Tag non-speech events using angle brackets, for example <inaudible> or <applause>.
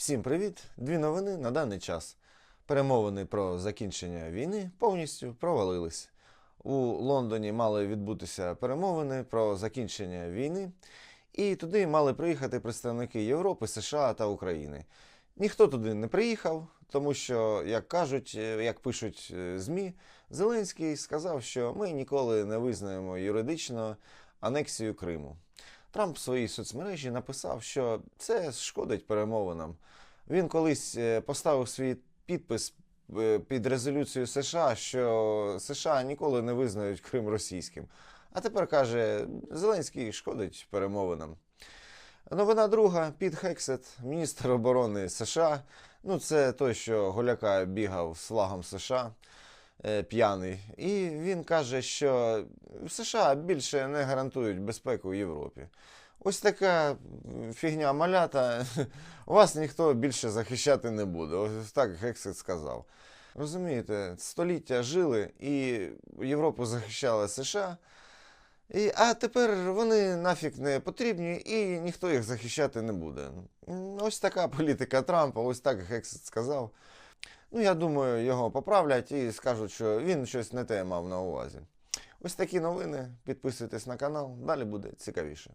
Всім привіт! Дві новини на даний час. Перемовини про закінчення війни повністю провалились. У Лондоні мали відбутися перемовини про закінчення війни, і туди мали приїхати представники Європи, США та України. Ніхто туди не приїхав, тому що, як кажуть, е, як пишуть е, ЗМІ, Зеленський сказав, що ми ніколи не визнаємо юридично анексію Криму. Трамп в своїй соцмережі написав, що це шкодить перемовинам. Він колись е, поставив свій підпис е, під резолюцією США, що США ніколи не визнають Крим російським. А тепер каже, Зеленський шкодить перемовинам. Новина друга Піт Хексет, міністр оборони США. Ну, це той, що Голяка бігав з флагом США п'яний. І він каже, що США більше не гарантують безпеку в Європі. Ось така фігня малята. <laughs> Вас ніхто більше захищати не буде. Ось так Гексет сказав. Розумієте, століття жили і Європу захищали США. І, а тепер вони нафіг не потрібні і ніхто їх захищати не буде. Ось така політика Трампа, ось так Гексет сказав. Ну, я думаю, його поправлять і скажуть, що він щось не те мав на увазі. Ось такі новини. Підписуйтесь на канал, далі буде цікавіше.